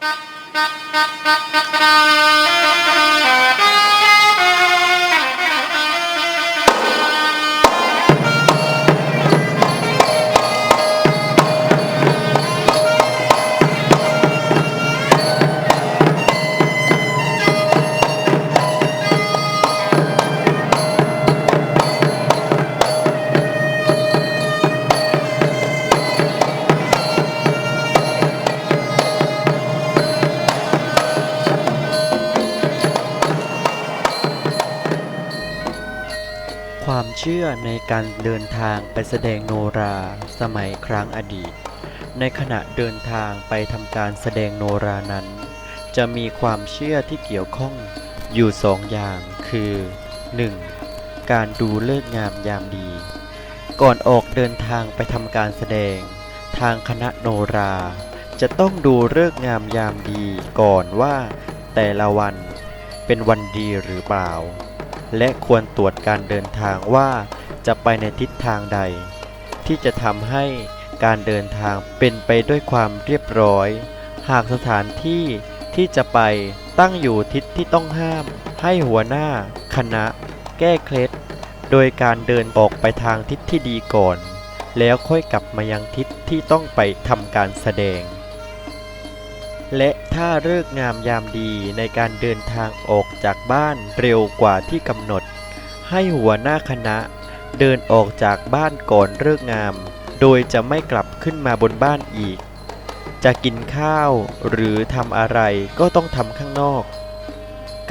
Thank you. ความเชื่อในการเดินทางไปแสดงโนราสมัยครั้งอดีต ในขณะเดินทางไปทำการแสดงโนรานั้น จะมีความเชื่อที่เกี่ยวข้องอยู่สองอย่างคือ 1. การดูเลิกงามยามดี ก่อนออกเดินทางไปทำการแสดง ทางคณะโนรา จะต้องดูเลิกงามยามดีก่อนว่าแต่ละวันเป็นวันดีหรือเปล่า และควรตรวจการเดินทางว่าจะไปในทิศทางใด ที่จะทำให้การเดินทางเป็นไปด้วยความเรียบร้อย หากสถานที่ที่จะไปตั้งอยู่ทิศที่ต้องห้าม ให้หัวหน้า คณะ แก้เคล็ด โดยการเดินออกไปทางทิศที่ดีก่อน แล้วค่อยกลับมายังทิศที่ต้องไปทำการแสดง และถ้าเลิกงามยามดีในการเดินทางออกจากบ้านเร็วกว่าที่กำหนด ให้หัวหน้าคณะ เดินออกจากบ้านก่อนเลิกงาม โดยจะไม่กลับขึ้นมาบนบ้านอีก จะกินข้าวหรือทำอะไรก็ต้องทำข้างนอก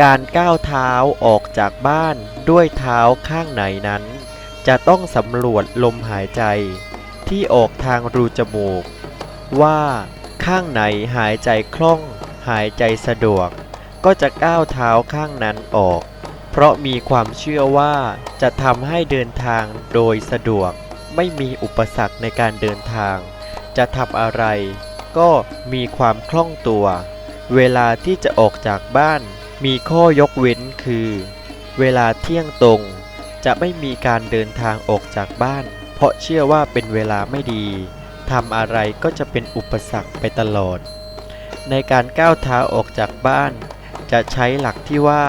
การก้าวเท้าออกจากบ้านด้วยเท้าข้างไหนนั้น จะต้องสำรวจลมหายใจ ที่ออกทางรูจมูก ว่า ข้างไหนหายใจคล่อง หายใจสะดวก ก็จะก้าวเท้าข้างนั้นออก เพราะมีความเชื่อว่าจะทำให้เดินทางโดยสะดวก ไม่มีอุปสรรคในการเดินทาง จะทำอะไร ก็มีความคล่องตัว เวลาที่จะออกจากบ้านมีข้อยกเว้นคือ เวลาเที่ยงตรง จะไม่มีการเดินทางออกจากบ้าน เพราะเชื่อว่าเป็นเวลาไม่ดี ทำอะไรก็จะเป็นอุปสรรคไปตลอด ในการก้าวเท้าออกจากบ้าน จะใช้หลักที่ว่า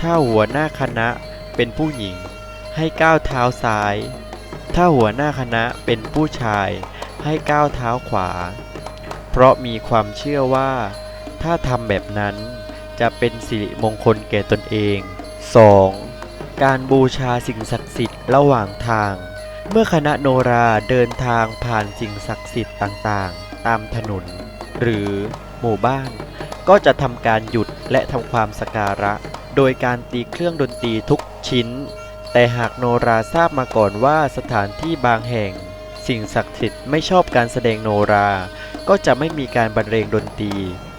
ถ้าหัวหน้าคณะเป็นผู้หญิง ให้ก้าวเท้าซ้าย ถ้าหัวหน้าคณะเป็นผู้ชาย ให้ก้าวเท้าขวา เพราะมีความเชื่อว่า ถ้าทำแบบนั้นจะเป็นสิริมงคลแก่ตนเอง 2. การบูชาสิ่งศักดิ์สิทธิ์ระหว่างทาง เมื่อคณะโนราเดินทางผ่านสิ่งศักดิ์สิทธิ์ต่างๆ ตามถนน หรือหมู่บ้าน ก็จะทำการหยุดและทำความสการะ โดยการตีเครื่องดนตรีทุกชิ้น แต่หากโนราทราบมาก่อนว่าสถานที่บางแห่ง สิ่งศักดิ์สิทธิ์ไม่ชอบการแสดงโนรา ก็จะไม่มีการบรรเลงดนตรี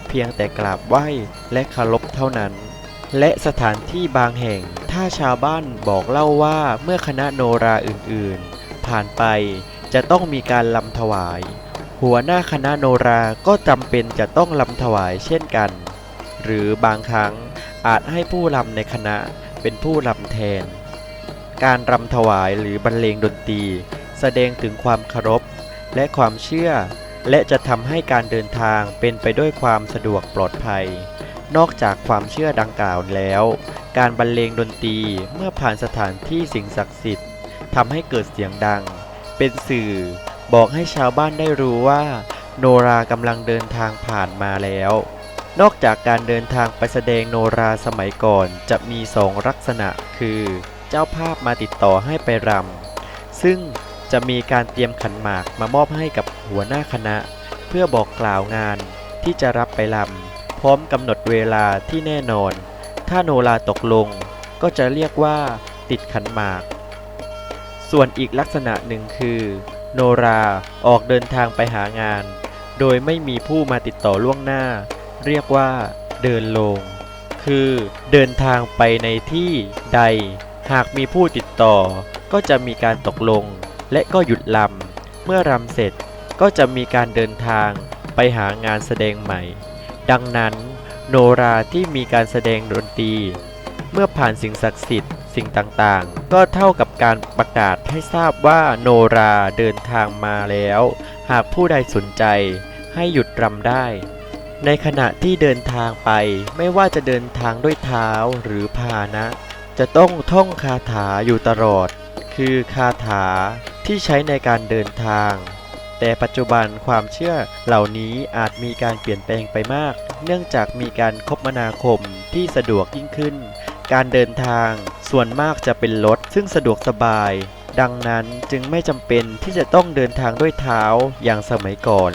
เพียงแต่กราบไหว้และเคารพเท่านั้น และสถานที่บางแห่งถ้าชาวบ้านบอกเล่าว่าเมื่อคณะโนราอื่นๆ ผ่านไป จะต้องมีการลำถวาย หัวหน้าคณะโนราก็จำเป็นจะต้องลำถวายเช่นกัน หรือบางครั้งอาจให้ผู้ลำในคณะเป็นผู้ลำแทน การรำถวายหรือบรรเลงดนตรี แสดงถึงความเคารพและความเชื่อ และจะทำให้การเดินทางเป็นไปด้วยความสะดวกปลอดภัย นอกจากความเชื่อดังกล่าวแล้ว การบรรเลงดนตรีเมื่อผ่านสถานที่สิ่งศักดิ์สิทธิ์ ทำให้เกิดเสียงดัง เป็นสื่อบอกให้ชาวบ้านได้รู้ว่า โนรากำลังเดินทางผ่านมาแล้ว นอกจากการเดินทางไปแสดงโนราสมัยก่อนจะมีสองลักษณะคือ เจ้าภาพมาติดต่อให้ไปรำซึ่งจะมีการเตรียมขันหมากมามอบให้กับหัวหน้าคณะ เพื่อบอกกล่าวงานที่จะรับไปรำพร้อมกำหนดเวลาที่แน่นอน ถ้าโนราตกลงก็จะเรียกว่าติดขันหมาก ส่วนอีกลักษณะหนึ่งคือ โนราออกเดินทางไปหางาน โดยไม่มีผู้มาติดต่อล่วงหน้า เรียกว่า เดินลง คือเดินทางไปในที่ใด หากมีผู้ติดต่อ ก็จะมีการตกลง และก็หยุดลำเมื่อรำเสร็จก็จะมีการเดินทางไปหางานแสดงใหม่ ดังนั้น โนราที่มีการแสดงดนตรี เมื่อผ่านสิ่งศักดิ์สิทธิ์สิ่งต่างๆ ก็เท่ากับ การประกาศให้ทราบว่าโนราเดินทางมาแล้ว หากผู้ใดสนใจให้หยุดรำได้ ในขณะที่เดินทางไปไม่ว่าจะเดินทางด้วยเท้าหรือพาหนะ จะต้องท่องคาถาอยู่ตลอด คือคาถาที่ใช้ในการเดินทาง แต่ปัจจุบันความเชื่อเหล่านี้อาจมีการเปลี่ยนแปลงไปมาก เนื่องจากมีการคมนาคมที่สะดวกยิ่งขึ้น การเดินทางส่วนมากจะเป็นรถซึ่งสะดวกสบาย ดังนั้นจึงไม่จำเป็นที่จะต้องเดินทางด้วยเท้าอย่างสมัยก่อน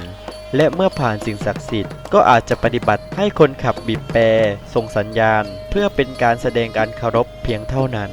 และเมื่อผ่านสิ่งศักดิ์สิทธิ์ก็อาจจะปฏิบัติให้คนขับบีบแปรส่งสัญญาณ เพื่อเป็นการแสดงการเคารพเพียงเท่านั้น